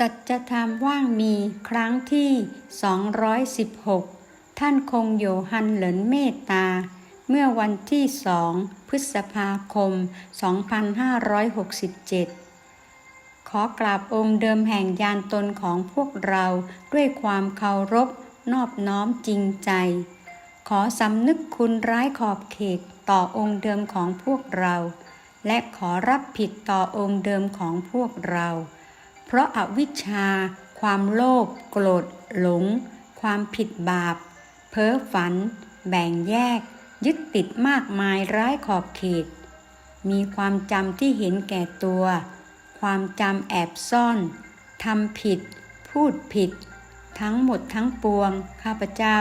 สัจธรรมว่างมีครั้งที่ 216 ท่านคงโยฮันเหลินเมตตา เมื่อวันที่สองพฤษภาคม 2567 ขอกราบองค์เดิมแห่งยานตนของพวกเราด้วยความเคารพนอบน้อมจริงใจ ขอสำนึกคุณร้ายขอบเขตต่อองค์เดิมของพวกเรา และขอรับผิดต่อองค์เดิมของพวกเรา เพราะอาวิชชา ความโลภโกรธ หลง ความผิดบาป เพ้อฝัน แบ่งแยก ยึดติดมากมายร้ายขอบเขต มีความจำที่เห็นแก่ตัว ความจำแอบซ่อนทำผิด พูดผิด ทั้งหมดทั้งปวง ข้าพเจ้า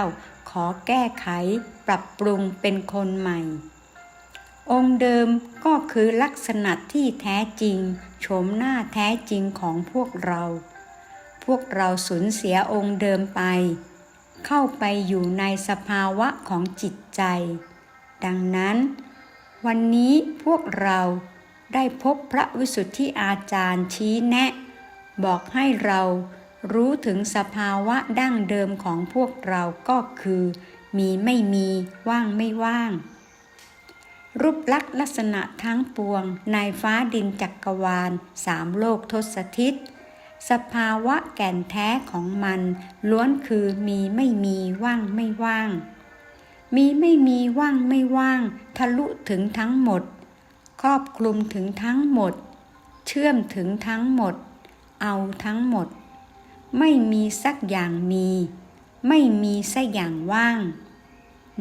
ขอแก้ไขปรับปรุงเป็นคนใหม่ องค์เดิมก็คือลักษณะที่แท้จริงโฉมหน้าแท้จริงของพวกเรา พวกเราสูญเสียองค์เดิมไป เข้าไปอยู่ในสภาวะของจิตใจ ดังนั้น วันนี้พวกเราได้พบพระวิสุทธิอาจารย์ชี้แนะ บอกให้เรารู้ถึงสภาวะดั้งเดิมของพวกเราก็คือ มีไม่มีว่างไม่ว่าง รูปลักษณ์ลักษณะทั้งปวงในฟ้าดินจักกรวาลสามโลกทศทิศ สภาวะแก่นแท้ของมัน ล้วนคือมีไม่มีว่างไม่ว่าง มีไม่มีว่างไม่ว่าง ทะลุถึงทั้งหมด ครอบคลุมถึงทั้งหมด เชื่อมถึงทั้งหมด เอาทั้งหมด ไม่มีสักอย่างมี ไม่มีสักอย่างว่าง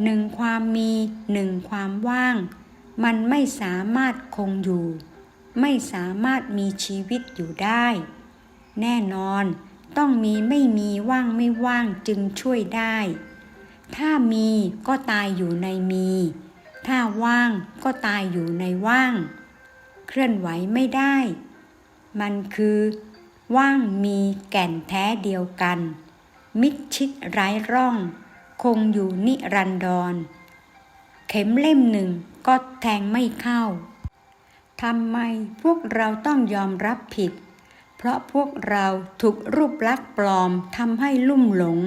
หนึ่งความมีหนึ่งความว่าง มันไม่สามารถคงอยู่ ไม่สามารถมีชีวิตอยู่ได้ แน่นอนต้องมีไม่มีว่างไม่ว่างจึงช่วยได้ ถ้ามีก็ตายอยู่ในมี ถ้าว่างก็ตายอยู่ในว่าง เคลื่อนไหวไม่ได้ มันคือว่างมีแก่นแท้เดียวกัน มิดชิดไร้ร่อง คงอยู่นิรันดร เข็มเล่มหนึ่ง ก็แทงไม่เข้าทำไมพวกเราต้องยอมรับผิด เพราะพวกเราถูกรูปลักษณ์ปลอมทำให้ลุ่มหลง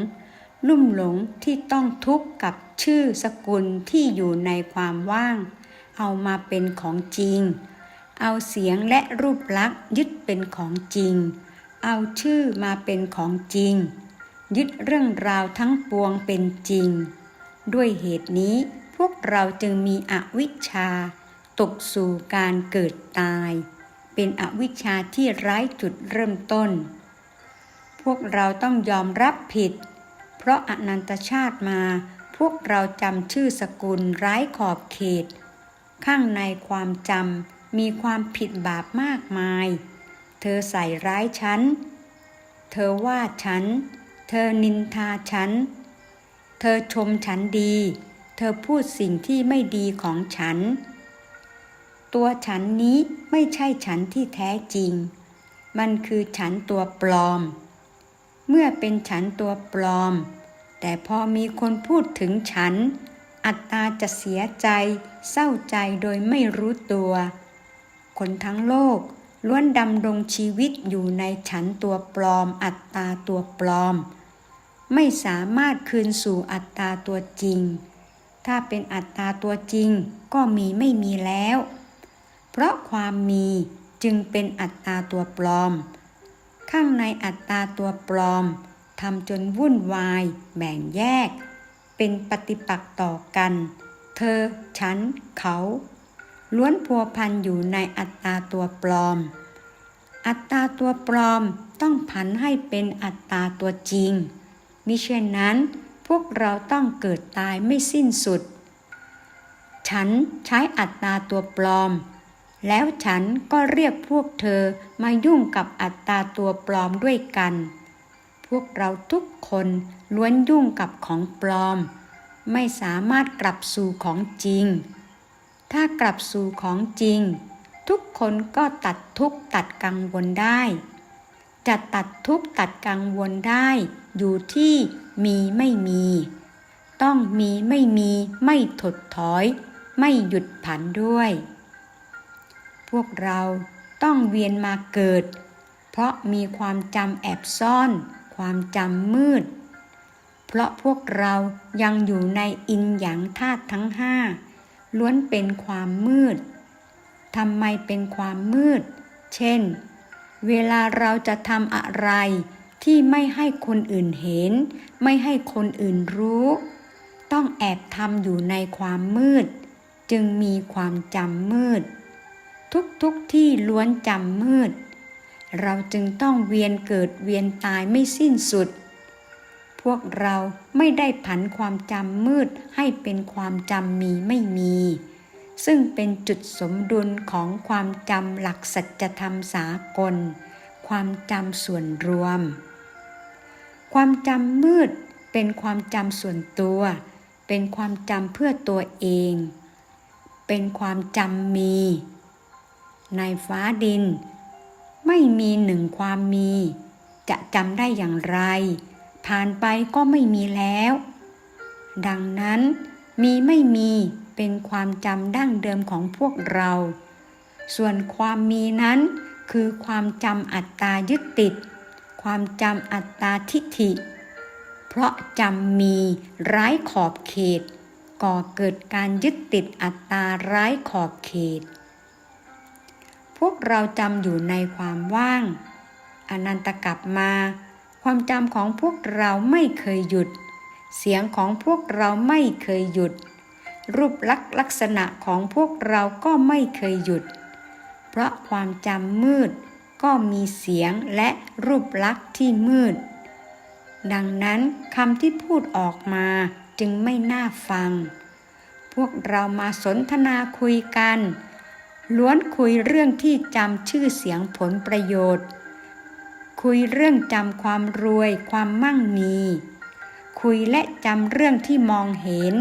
ลุ่มหลงที่ต้องทุกข์กับชื่อสกุลที่อยู่ในความว่าง เอามาเป็นของจริง เอาเสียงและรูปลักษณ์ยึดเป็นของจริง เอาชื่อมาเป็นของจริง ยึดเรื่องราวทั้งปวงเป็นจริง ด้วยเหตุนี้ พวกเราจึงมีอวิชชา ตกสู่การเกิดตาย เป็นอวิชชาที่ไร้จุดเริ่มต้น พวกเราต้องยอมรับผิด เพราะอนันตชาติมา พวกเราจำชื่อสกุลไร้ขอบเขต ข้างในความจำมีความผิดบาปมากมาย เธอใส่ร้ายฉัน เธอว่าฉัน เธอนินทาฉัน เธอชมฉันดี เธอพูดสิ่งที่ไม่ดีของฉัน ตัวฉันนี้ไม่ใช่ฉันที่แท้จริง มันคือฉันตัวปลอม เมื่อเป็นฉันตัวปลอม แต่พอมีคนพูดถึงฉัน อัตตาจะเสียใจ เศร้าใจโดยไม่รู้ตัว คนทั้งโลกล้วนดำรงชีวิตอยู่ในฉันตัวปลอม อัตตาตัวปลอม ไม่สามารถคืนสู่อัตตาตัวจริง ถ้าเป็นอัตตาตัวจริงก็มีไม่มีแล้ว เพราะความมีจึงเป็นอัตตาตัวปลอม ข้างในอัตตาตัวปลอมทำจนวุ่นวาย แบ่งแยก เป็นปฏิปักษ์ต่อกัน เธอ ฉัน เขา ล้วนพัวพันอยู่ในอัตตาตัวปลอม อัตตาตัวปลอมต้องผันให้เป็นอัตตาตัวจริงมิเช่นนั้น พวกเราต้องเกิดตายไม่สิ้นสุด ฉันใช้อัตตาตัวปลอม แล้วฉันก็เรียกพวกเธอมายุ่งกับอัตตาตัวปลอมด้วยกัน พวกเราทุกคนล้วนยุ่งกับของปลอม ไม่สามารถกลับสู่ของจริง ถ้ากลับสู่ของจริง ทุกคนก็ตัดทุกตัดกังวลได้จะตัดทุกตัดกังวลได้อยู่ที่ มีไม่มี ต้องมีไม่มีไม่ถดถอย ไม่หยุดผันด้วย พวกเราต้องเวียนมาเกิดเพเพราะมีความจำแอบซ่อน ความจำมืด เพราะพวกเรายังอยู่ในอินหยางธาตุทั้งห้าล้วนเป็นความมืดทำไมเป็นความมืด เช่น เวลาเราจะทำอะไร ที่ไม่ให้คนอื่นเห็น ไม่ให้คนอื่นรู้ ต้องแอบทำอยู่ในความมืด จึงมีความจำมืด ทุกๆทที่ล้วนจำมืด เราจึงต้องเวียนเกิดเวียนตายไม่สิ้นสุด พวกเราไม่ได้ผันความจำมืดให้เป็นความจำมีไม่มี ซึ่งเป็นจุดสมดุลของความจำหลักสัจธรรมสากลความจำส่วนรวม ความจำมืดเป็นความจำส่วนตัว เป็นความจำเพื่อตัวเอง เป็นความจำมี ในฟ้าดิน ไม่มีหนึ่งความมี จะจำได้อย่างไร ผ่านไปก็ไม่มีแล้ว ดังนั้นมีไม่มีเป็นความจำดั้งเดิมของพวกเรา ส่วนความมีนั้นคือความจำอัตตายึดติด ความจำอัตตาทิฏฐิ เพราะจำมีร้ายขอบเขต ก่อเกิดการยึดติดอัตตาร้ายขอบเขต พวกเราจำอยู่ในความว่าง อนันตกลับมา ความจำของพวกเราไม่เคยหยุด เสียงของพวกเราไม่เคยหยุด รูปลักษณ์ลักษณะของพวกเราก็ไม่เคยหยุด เพราะความจำมืด ก็มีเสียงและรูปลักษณ์ที่มืด ดังนั้นคำที่พูดออกมาจึงไม่น่าฟัง พวกเรามาสนทนาคุยกัน ล้วนคุยเรื่องที่จำชื่อเสียงผลประโยชน์ คุยเรื่องจำความรวยความมั่งมี คุยและจำเรื่องที่มองเห็น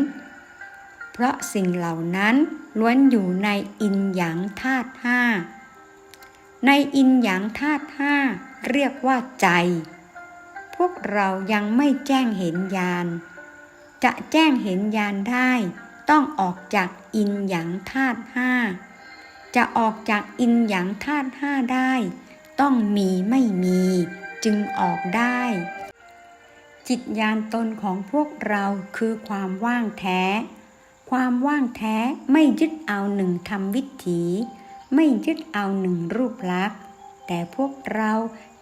เพราะสิ่งเหล่านั้นล้วนอยู่ในอินหยางธาตุห้า ในอินหยางธาตุห้าเรียกว่าใจ พวกเรายังไม่แจ้งเห็นญาณ จะแจ้งเห็นญาณได้ต้องออกจากอินหยางธาตุห้า จะออกจากอินหยางธาตุห้าได้ ต้องมีไม่มีจึงออกได้ จิตญาณตนของพวกเราคือความว่างแท้ ความว่างแท้ไม่ยึดเอาหนึ่งทำวิถี ไม่ยึดเอาหนึ่งรูปลักษณ์ แต่พวกเรา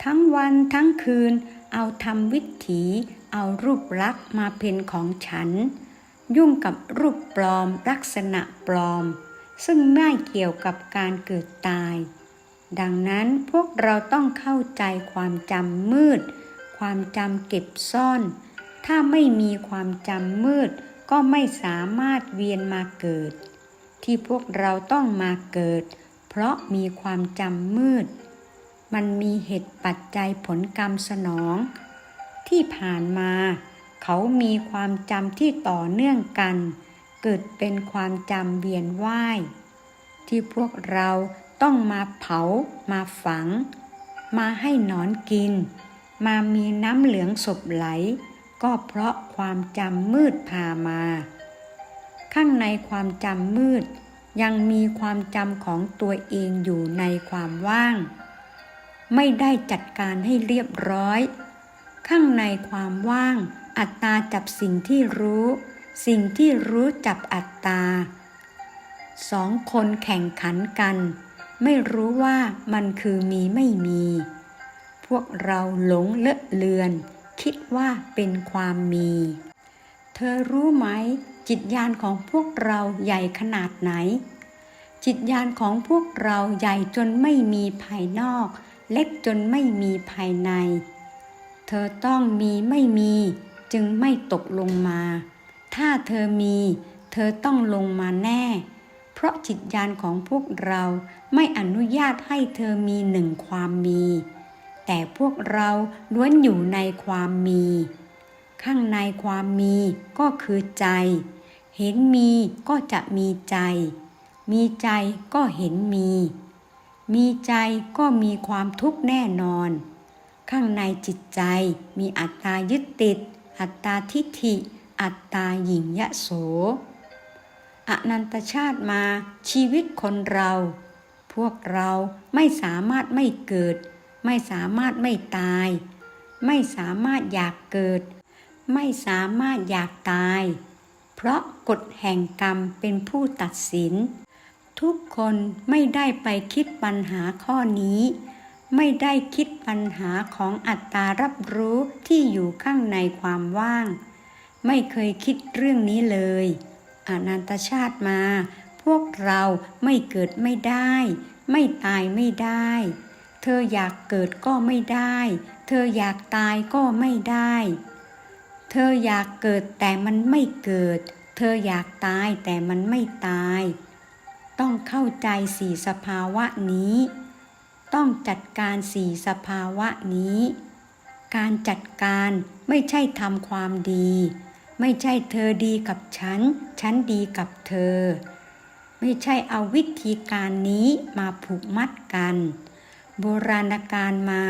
ทั้งวันทั้งคืน เอาทำวิถีเอารูปลักษณ์มาเป็นของฉัน ยุ่งกับรูปปลอมลักษณะปลอม ซึ่งไม่เกี่ยวกับการเกิดตาย ดังนั้นพวกเราต้องเข้าใจความจำมืด ความจำเก็บซ่อน ถ้าไม่มีความจำมืด ก็ไม่สามารถเวียนมาเกิด ที่พวกเราต้องมาเกิด เพราะมีความจำมืด มันมีเหตุปัจจัยผลกรรมสนอง ที่ผ่านมา เขามีความจำที่ต่อเนื่องกัน เกิดเป็นความจำเวียนว่าย ที่พวกเราต้องมาเผา มาฝัง มาให้นอนกิน มามีน้ำเหลืองศพไหล ก็เพราะความจำมืดพามา ข้างในความจำมืด ยังมีความจำของตัวเองอยู่ในความว่าง ไม่ได้จัดการให้เรียบร้อย ข้างในความว่าง อัตตาจับสิ่งที่รู้ สิ่งที่รู้จับอัตตาสองคนแข่งขันกัน ไม่รู้ว่ามันคือมีไม่มี พวกเราหลงเลอะเลือน คิดว่าเป็นความมี เธอรู้ไหม จิตญาณของพวกเราใหญ่ขนาดไหน จิตญาณของพวกเราใหญ่จนไม่มีภายนอก เล็กจนไม่มีภายใน เธอต้องมีไม่มีจึงไม่ตกลงมา ถ้าเธอมี เธอต้องลงมาแน่ เพราะจิตญาณของพวกเราไม่อนุญาตให้เธอมีหนึ่งความมี แต่พวกเราล้วนอยู่ในความมีข้างในความมีก็คือใจ เห็นมีก็จะมีใจ มีใจก็เห็นมี มีใจก็มีความทุกข์แน่นอน ข้างในจิตใจมีอัตตายึดติด อัตตาทิฏฐิ อัตตาหญิงยะโส อนันตชาติมาชีวิตคนเรา พวกเราไม่สามารถไม่เกิด ไม่สามารถไม่ตาย ไม่สามารถอยากเกิด ไม่สามารถอยากตาย เพราะกฎแห่งกรรมเป็นผู้ตัดสิน ทุกคนไม่ได้ไปคิดปัญหาข้อนี้ ไม่ได้คิดปัญหาของอัตตารับรู้ที่อยู่ข้างในความว่าง ไม่เคยคิดเรื่องนี้เลยอนันตชาติมา พวกเราไม่เกิดไม่ได้ ไม่ตายไม่ได้ เธออยากเกิดก็ไม่ได้ เธออยากตายก็ไม่ได้ เธออยากเกิดแต่มันไม่เกิด เธออยากตายแต่มันไม่ตาย ต้องเข้าใจสี่สภาวะนี้ ต้องจัดการสี่สภาวะนี้ การจัดการไม่ใช่ทำความดี ไม่ใช่เธอดีกับฉัน ฉันดีกับเธอ ไม่ใช่เอาวิธีการนี้มาผูกมัดกัน โบราณการมา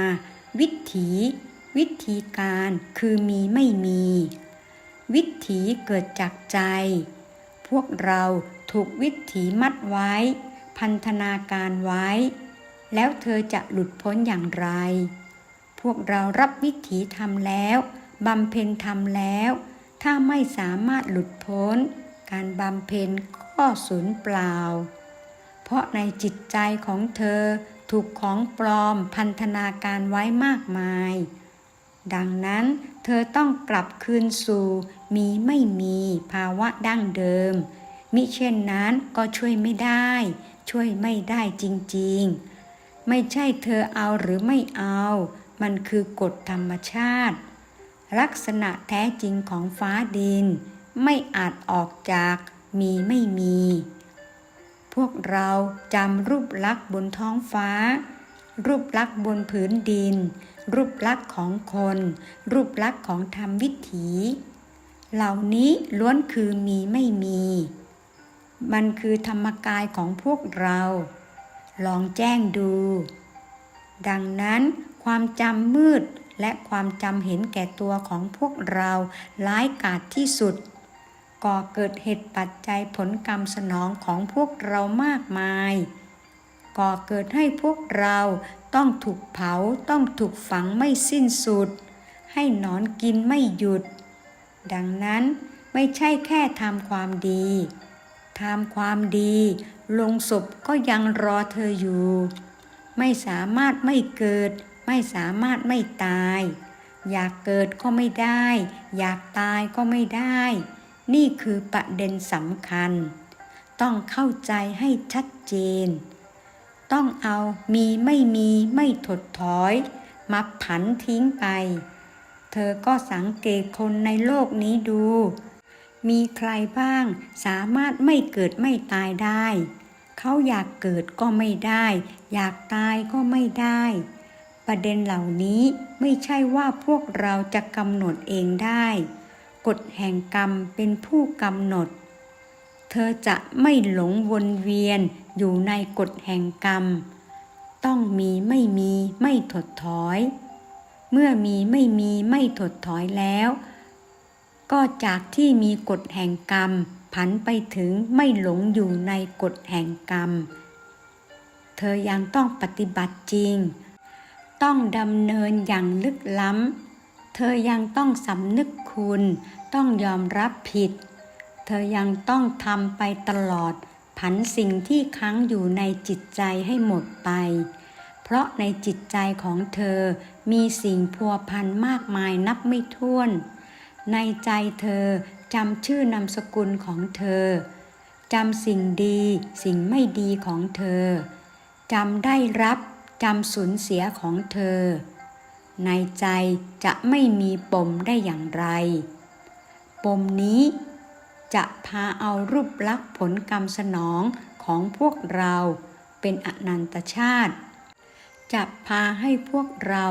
วิถี วิธีการคือมีไม่มี วิถีเกิดจากใจ พวกเราถูกวิถีมัดไว้ พันธนาการไว้ แล้วเธอจะหลุดพ้นอย่างไร พวกเรารับวิถีทำแล้วบำเพ็ญทำแล้ว ถ้าไม่สามารถหลุดพ้น การบำเพ็ญก็สูญเปล่า เพราะในจิตใจของเธอถูกของปลอมพันธนาการไว้มากมาย ดังนั้นเธอต้องกลับคืนสู่มีไม่มีภาวะดั้งเดิม มิเช่นนั้นก็ช่วยไม่ได้ ช่วยไม่ได้จริงๆ ไม่ใช่เธอเอาหรือไม่เอา มันคือกฎธรรมชาติ ลักษณะแท้จริงของฟ้าดิน ไม่อาจออกจากมีไม่มี พวกเราจำรูปลักษณ์บนท้องฟ้า รูปลักษณ์บนผืนดิน รูปลักษณ์ของคน รูปลักษณ์ของธรรมวิถี เหล่านี้ล้วนคือมีไม่มี มันคือธรรมกายของพวกเรา ลองแจ้งดู ดังนั้นความจำมืดและความจำเห็นแก่ตัวของพวกเราร้ายกาจที่สุด ก่อเกิดเหตุปัจจัยผลกรรมสนองของพวกเรามากมาย ก่อเกิดให้พวกเราต้องถูกเผาต้องถูกฝังไม่สิ้นสุด ให้นอนกินไม่หยุด ดังนั้นไม่ใช่แค่ทำความดีทำความดีลงศพก็ยังรอเธออยู่ ไม่สามารถไม่เกิด ไม่สามารถไม่ตาย อยากเกิดก็ไม่ได้ อยากตายก็ไม่ได้ นี่คือประเด็นสำคัญ ต้องเข้าใจให้ชัดเจน ต้องเอามีไม่มีไม่ถดถอย มาผันทิ้งไป เธอก็สังเกตคนในโลกนี้ดู มีใครบ้างสามารถไม่เกิดไม่ตายได้ เขาอยากเกิดก็ไม่ได้ อยากตายก็ไม่ได้ ประเด็นเหล่านี้ไม่ใช่ว่าพวกเราจะกำหนดเองได้ กฎแห่งกรรมเป็นผู้กำหนด เธอจะไม่หลงวนเวียน อยู่ในกฎแห่งกรรม ต้องมีไม่มีไม่ถดถอย เมื่อมีไม่มีไม่ถดถอยแล้ว ก็จากที่มีกฎแห่งกรรม ผันไปถึงไม่หลงอยู่ในกฎแห่งกรรม เธอยังต้องปฏิบัติจริง ต้องดำเนินอย่างลึกล้ำ เธอยังต้องสำนึกคุณ ต้องยอมรับผิด เธอยังต้องทำไปตลอด ผันสิ่งที่ค้างอยู่ในจิตใจให้หมดไป เพราะในจิตใจของเธอมีสิ่งพัวพันมากมายนับไม่ถ้วน ในใจเธอจำชื่อนามสกุลของเธอจำสิ่งดีสิ่งไม่ดีของเธอจำได้รับจำสูญเสียของเธอ ในใจจะไม่มีปมได้อย่างไร ปมนี้ จะพาเอารูปลักษณ์ผลกรรมสนองของพวกเราเป็นอนันตชาติ จะพาให้พวกเรา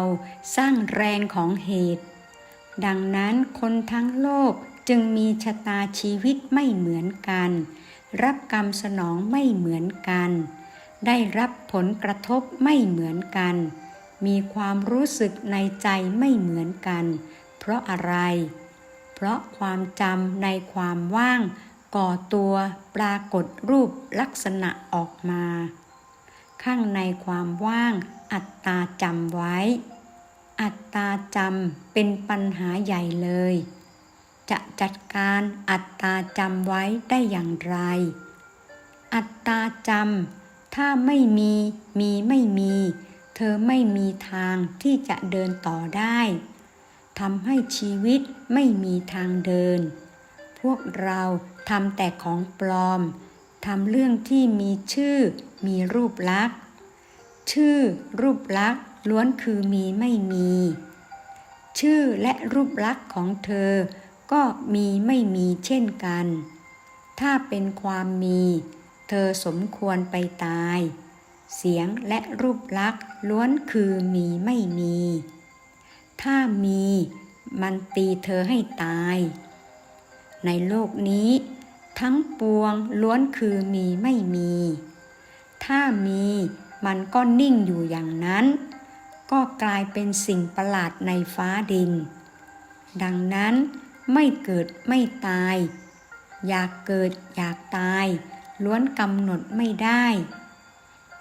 สร้างแรงของเหตุ ดังนั้นคนทั้งโลกจึงมีชะตาชีวิตไม่เหมือนกัน รับกรรมสนองไม่เหมือนกัน ได้รับผลกระทบไม่เหมือนกัน มีความรู้สึกในใจไม่เหมือนกัน เพราะอะไร เพราะความจำในความว่าง ก่อตัวปรากฏรูปลักษณะออกมา ข้างในความว่างอัตตาจำไว้ อัตตาจำเป็นปัญหาใหญ่เลย จะจัดการอัตตาจำไว้ได้อย่างไร อัตตาจำถ้าไม่มีมีไม่มี เธอไม่มีทางที่จะเดินต่อได้ ทำให้ชีวิตไม่มีทางเดิน พวกเราทำแต่ของปลอมทำเรื่องที่มีชื่อ มีรูปลักษณ์ ชื่อ รูปลักษณ์ล้วนคือมีไม่มี ชื่อและรูปลักษณ์ของเธอ ก็มีไม่มีเช่นกัน ถ้าเป็นความมี เธอสมควรไปตาย เสียงและรูปลักษณ์ล้วนคือมีไม่มี ถ้ามีมันตีเธอให้ตาย ในโลกนี้ ทั้งปวงล้วนคือมีไม่มี ถ้ามีมันก็นิ่งอยู่อย่างนั้น ก็กลายเป็นสิ่งประหลาดในฟ้าดิน ดังนั้นไม่เกิดไม่ตาย อยากเกิดอยากตาย ล้วนกำหนดไม่ได้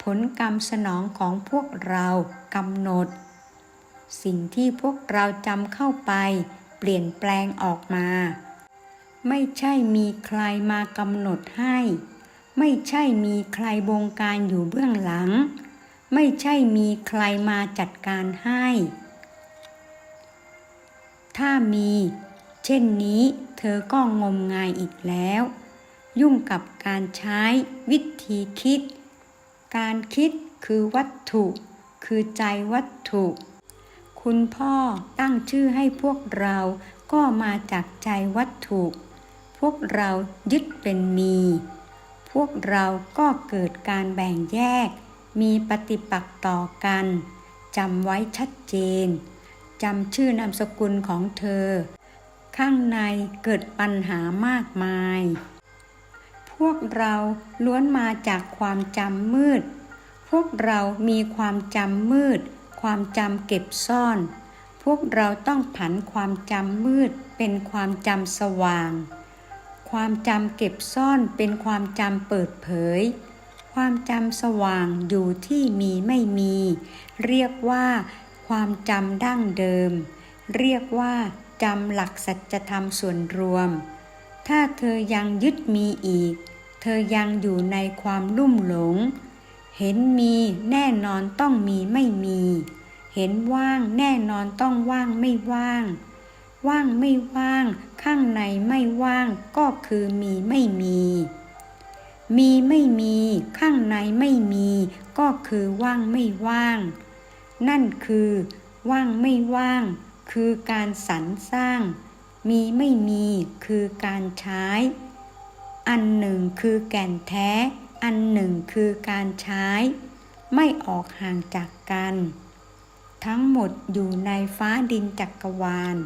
ผลกรรมสนองของพวกเรากำหนด สิ่งที่พวกเราจำเข้าไป เปลี่ยนแปลงออกมา ไม่ใช่มีใครมากำหนดให้ ไม่ใช่มีใครบงการอยู่เบื้องหลัง ไม่ใช่มีใครมาจัดการให้ ถ้ามี เช่นนี้เธอก็งมงายอีกแล้ว ยุ่งกับการใช้วิธีคิด การคิดคือวัตถุ คือใจวัตถุ คุณพ่อตั้งชื่อให้พวกเราก็มาจากใจวัตถุ พวกเรายึดเป็นมี พวกเราก็เกิดการแบ่งแยก มีปฏิปักษ์ต่อกันจำไว้ชัดเจนจำชื่อนามสกุลของเธอ ข้างในเกิดปัญหามากมาย พวกเราล้วนมาจากความจำมืด พวกเรามีความจำมืด ความจำเก็บซ่อน พวกเราต้องผันความจำมืดเป็นความจำสว่าง ความจำเก็บซ่อนเป็นความจำเปิดเผย ความจำสว่างอยู่ที่มีไม่มี เรียกว่า ความจำดั้งเดิม เรียกว่าจำหลักสัจธรรมส่วนรวม ถ้าเธอยังยึดมีอีก เธอยังอยู่ในความลุ่มหลง เห็นมีแน่นอนต้องมีไม่มี เห็นว่างแน่นอนต้องว่างไม่ว่าง ว่างไม่ว่าง ข้างในไม่ว่างก็คือมีไม่มี มีไม่มี ข้างในไม่มี ก็คือว่างไม่ว่าง นั่นคือ ว่างไม่ว่าง คือการสรรสร้าง มีไม่มีคือการใช้ อันหนึ่งคือแก่นแท้ อันหนึ่งคือการใช้ ไม่ออกห่างจากกัน ทั้งหมดอยู่ในฟ้าดินจักรวาล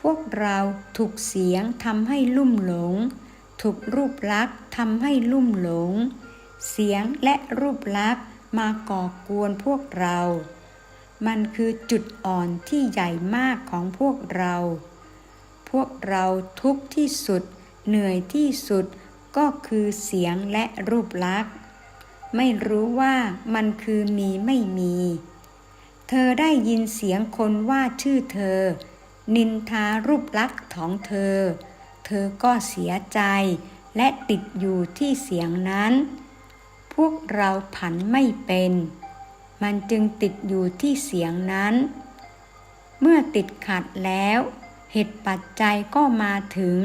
พวกเราถูกเสียงทำให้ลุ่มหลง ถูกรูปลักษ์ทำให้ลุ่มหลง เสียงและรูปลักษ์มาก่อกวนพวกเรา มันคือจุดอ่อนที่ใหญ่มากของพวกเรา พวกเราทุกข์ที่สุด เหนื่อยที่สุด ก็คือเสียงและรูปลักษณ์ ไม่รู้ว่ามันคือมีไม่มี เธอได้ยินเสียงคนว่าชื่อเธอ นินทารูปลักษณ์ของเธอ เธอก็เสียใจและติดอยู่ที่เสียงนั้น พวกเราผันไม่เป็น มันจึงติดอยู่ที่เสียงนั้น เมื่อติดขัดแล้ว เหตุปัจจัยก็มาถึง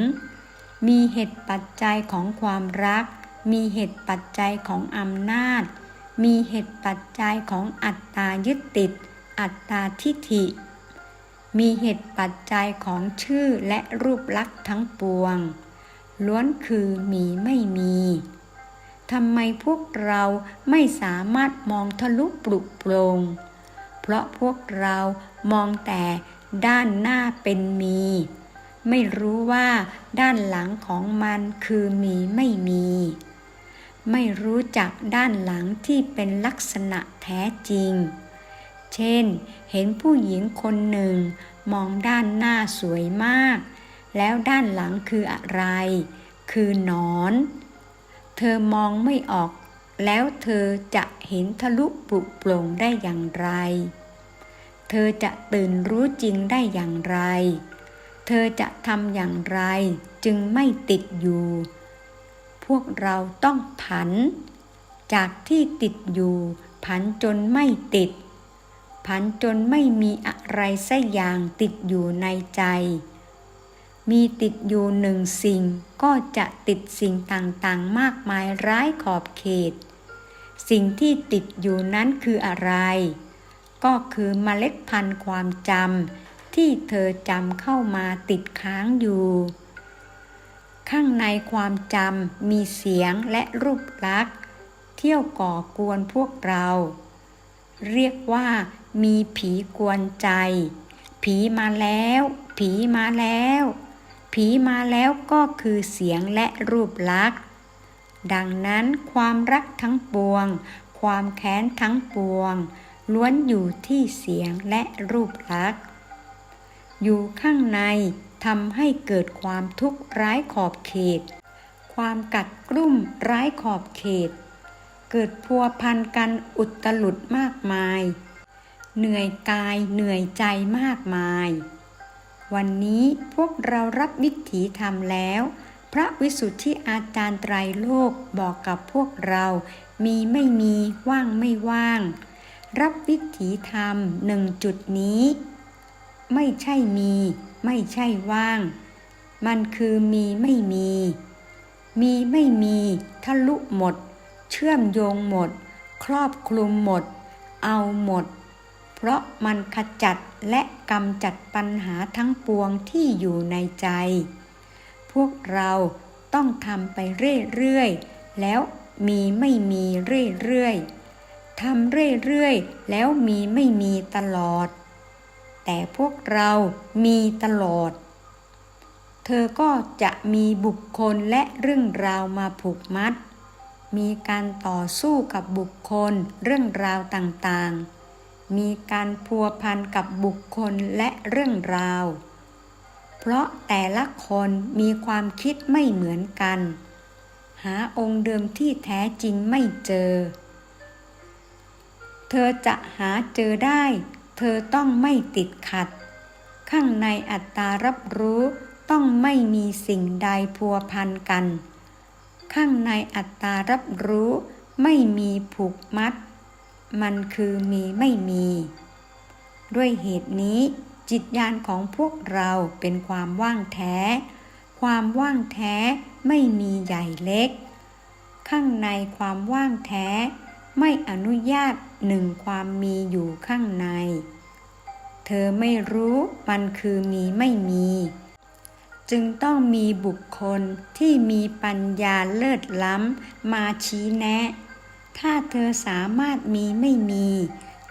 มีเหตุปัจจัยของความรัก มีเหตุปัจจัยของอำนาจ มีเหตุปัจจัยของอัตตายึดติด อัตตาทิฏฐิ มีเหตุปัจจัยของชื่อและรูปลักษณ์ทั้งปวง ล้วนคือมีไม่มีทำไมพวกเราไม่สามารถมองทะลุปลุกโปรง เพราะพวกเรามองแต่ด้านหน้าเป็นมี ไม่รู้ว่าด้านหลังของมันคือมีไม่มี ไม่รู้จักด้านหลังที่เป็นลักษณะแท้จริง เช่น เห็นผู้หญิงคนหนึ่ง มองด้านหน้าสวยมาก แล้วด้านหลังคืออะไร คือนอน เธอมองไม่ออก แล้วเธอจะเห็นทะลุปลุกโปร่งได้อย่างไร เธอจะตื่นรู้จริงได้อย่างไร เธอจะทำอย่างไรจึงไม่ติดอยู่ พวกเราต้องผัน จากที่ติดอยู่ ผันจนไม่ติด ผันจนไม่มีอะไรสักอย่างติดอยู่ในใจ มีติดอยู่หนึ่งสิ่งก็จะติดสิ่งต่างๆ มากมายร้ายขอบเขต สิ่งที่ติดอยู่นั้นคืออะไร ก็คือเมล็ดพันธุ์ความจำ ที่เธอจำเข้ามาติดค้างอยู่ ข้างในความจำมีเสียงและรูปลักษณ์ เที่ยวก่อกวนพวกเรา เรียกว่ามีผีกวนใจ ผีมาแล้ว ผีมาแล้ว ผีมาแล้วก็คือเสียงและรูปลักษณ์ ดังนั้นความรักทั้งปวง ความแค้นทั้งปวง ล้วนอยู่ที่เสียงและรูปลักษณ์ อยู่ข้างในทำให้เกิดความทุกข์ร้ายขอบเขต ความกัดกรุ่มร้ายขอบเขต เกิดพัวพันกันอุตลุดมากมาย เหนื่อยกายเหนื่อยใจมากมาย วันนี้พวกเรารับวิถีธรรมแล้ว พระวิสุทธิอาจารย์ไตรโลกบอกกับพวกเรามีไม่มีว่างไม่ว่าง รับวิถีธรรมหนึ่งจุดนี้ ไม่ใช่มี ไม่ใช่ว่าง มันคือมีไม่มี มีไม่มีทะลุหมด เชื่อมโยงหมด ครอบคลุมหมด เอาหมด เพราะมันขจัดและกำจัดปัญหาทั้งปวงที่อยู่ในใจ พวกเราต้องทำไปเรื่อยๆ แล้วมีไม่มีเรื่อยๆทำเรื่อยๆ แล้วมีไม่มีตลอด แต่พวกเรามีตลอด เธอก็จะมีบุคคลและเรื่องราวมาผูกมัด มีการต่อสู้กับบุคคลเรื่องราวต่างๆ มีการพัวพันกับบุคคลและเรื่องราว เพราะแต่ละคนมีความคิดไม่เหมือนกัน หาองค์เดิมที่แท้จริงไม่เจอ เธอจะหาเจอได้ เธอต้องไม่ติดขัด ข้างในอัตตารับรู้ต้องไม่มีสิ่งใดพัวพันกัน ข้างในอัตตารับรู้ไม่มีผูกมัด มันคือมีไม่มี ด้วยเหตุนี้จิตญาณของพวกเราเป็นความว่างแท้ ความว่างแท้ไม่มีใหญ่เล็ก ข้างในความว่างแท้ ไม่อนุญาตหนึ่งความมีอยู่ข้างใน เธอไม่รู้มันคือมีไม่มี จึงต้องมีบุคคลที่มีปัญญาเลิศล้ำมาชี้แนะ ถ้าเธอสามารถมีไม่มี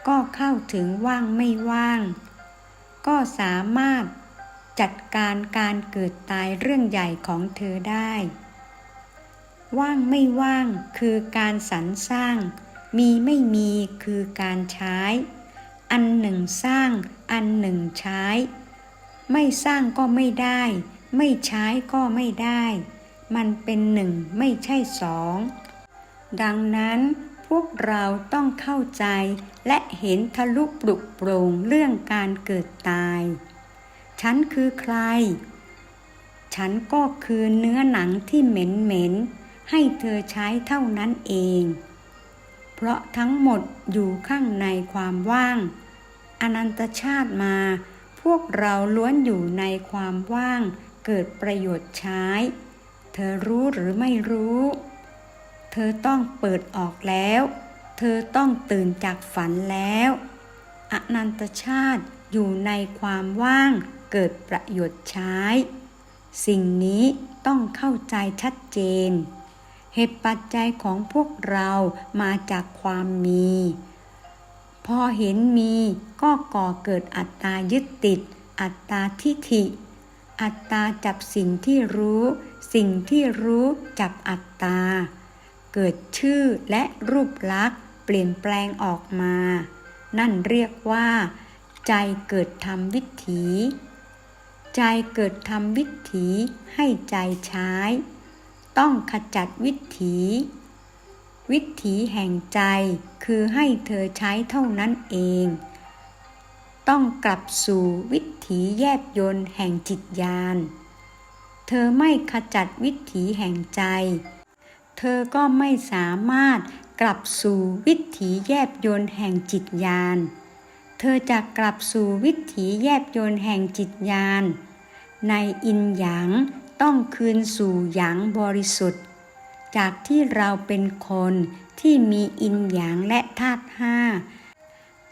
ก็เข้าถึงว่างไม่ว่าง ก็สามารถจัดการการเกิดตายเรื่องใหญ่ของเธอได้ ว่างไม่ว่างคือการสรรสร้าง มีไม่มีคือการใช้ อันหนึ่งสร้าง อันหนึ่งใช้ ไม่สร้างก็ไม่ได้ ไม่ใช้ก็ไม่ได้ มันเป็นหนึ่งไม่ใช่สอง ดังนั้นพวกเราต้องเข้าใจและเห็นทะลุปลุกโปร่งเรื่องการเกิดตาย ฉันคือใคร ฉันก็คือเนื้อหนังที่เหม็นเหม็นๆให้เธอใช้เท่านั้นเอง เพราะทั้งหมดอยู่ข้างในความว่าง อนันตชาติมา พวกเราล้วนอยู่ในความว่าง เกิดประโยชน์ใช้ เธอรู้หรือไม่รู้ เธอต้องเปิดออกแล้ว เธอต้องตื่นจากฝันแล้ว อนันตชาติอยู่ในความว่าง เกิดประโยชน์ใช้ สิ่งนี้ต้องเข้าใจชัดเจน เหตุปัจจัยของพวกเรามาจากความมี พอเห็นมีก็ก่อเกิดอัตตายึดติด อัตตาทิฏฐิ อัตตาจับสิ่งที่รู้ สิ่งที่รู้จับอัตตา เกิดชื่อและรูปลักษณ์เปลี่ยนแปลงออกมา นั่นเรียกว่า ใจเกิดทำวิถี ใจเกิดทำวิถีให้ใจใช้ ต้องขจัดวิถี วิถีแห่งใจคือให้เธอใช้เท่านั้นเอง ต้องกลับสู่วิถีแยบยนต์แห่งจิตญาณ เธอไม่ขจัดวิถีแห่งใจ เธอก็ไม่สามารถกลับสู่วิถีแยบยนต์แห่งจิตญาณ เธอจะกลับสู่วิถีแยบยนต์แห่งจิตญาณในอินหยาง ต้องคืนสู่หยางบริสุทธิ์ จากที่เราเป็นคนที่มีอินหยางและธาตุห้า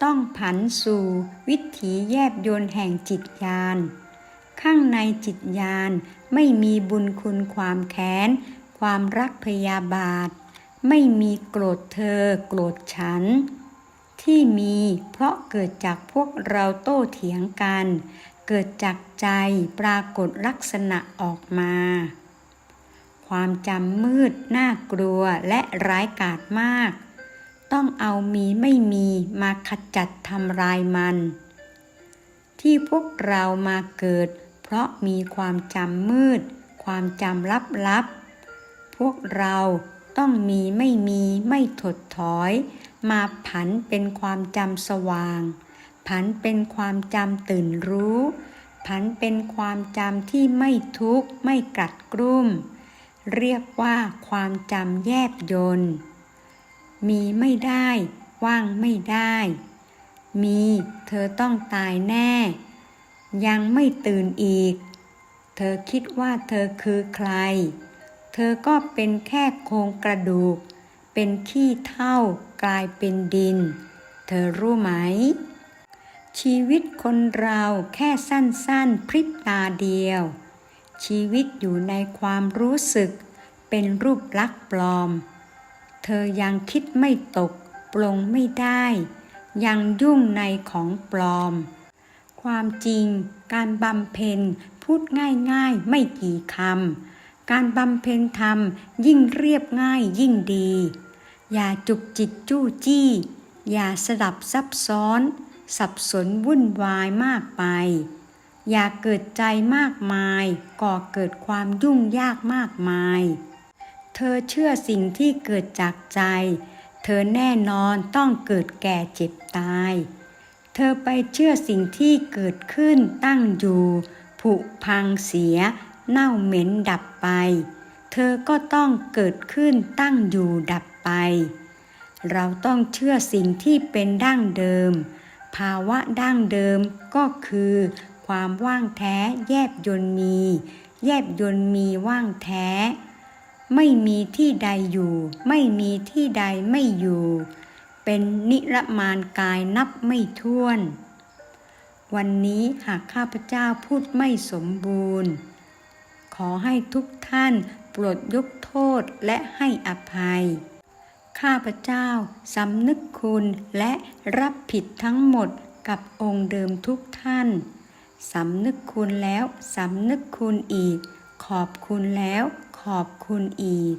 ต้องผันสู่วิถีแยบยนแห่งจิตญาณ ข้างในจิตญาณไม่มีบุญคุณความแค้น ความรักพยาบาท ไม่มีโกรธเธอ โกรธฉัน ที่มีเพราะเกิดจากพวกเราโต้เถียงกัน เกิดจาก ใจปรากฏลักษณะออกมา ความจำมืดน่ากลัวและร้ายกาจมาก ต้องเอามีไม่มีมาขจัดทำลายมัน ที่พวกเรามาเกิด เพราะมีความจำมืด ความจำลับลับๆพวกเราต้องมีไม่มีไม่ถดถอย มาผันเป็นความจำสว่าง ผันเป็นความจำตื่นรู้ ผันเป็นความจำที่ไม่ทุกข์ไม่กัดกรุ่ม เรียกว่าความจำแยบยนต์มีไม่ได้ ว่างไม่ได้ มีเธอต้องตายแน่ ยังไม่ตื่นอีก เธอคิดว่าเธอคือใคร เธอก็เป็นแค่โครงกระดูก เป็นขี้เท่ากลายเป็นดิน เธอรู้ไหม ชีวิตคนเราแค่สั้นๆ พริบตาเดียว ชีวิตอยู่ในความรู้สึก เป็นรูปลักษ์ปลอม เธอยังคิดไม่ตก ปลงไม่ได้ ยังยุ่งในของปลอม ความจริงการบำเพ็ญพูดง่ายๆ ไม่กี่คำ การบำเพ็ญธรรมยิ่งเรียบง่ายยิ่งดี อย่าจุกจิกจู้จี้ อย่าสลับซับซ้อน สับสนวุ่นวายมากไป อย่าเกิดใจมากมาย ก่อเกิดความยุ่งยากมากมาย เธอเชื่อสิ่งที่เกิดจากใจ เธอแน่นอนต้องเกิดแก่เจ็บตาย เธอไปเชื่อสิ่งที่เกิดขึ้นตั้งอยู่ ผุพังเสีย เน่าเหม็นดับไป เธอก็ต้องเกิดขึ้นตั้งอยู่ดับไป เราต้องเชื่อสิ่งที่เป็นดั้งเดิม ภาวะดั้งเดิมก็คือ ความว่างแท้แยบยนต์มี แยบยนต์มีว่างแท้ ไม่มีที่ใดอยู่ ไม่มีที่ใดไม่อยู่ เป็นนิรมานกายนับไม่ถ้วน วันนี้หากข้าพเจ้าพูดไม่สมบูรณ์ ขอให้ทุกท่านโปรดยกโทษและให้อภัย ข้าพเจ้าสำนึกคุณและรับผิดทั้งหมดกับองค์เดิมทุกท่าน สำนึกคุณแล้วสำนึกคุณอีก ขอบคุณแล้วขอบคุณอีก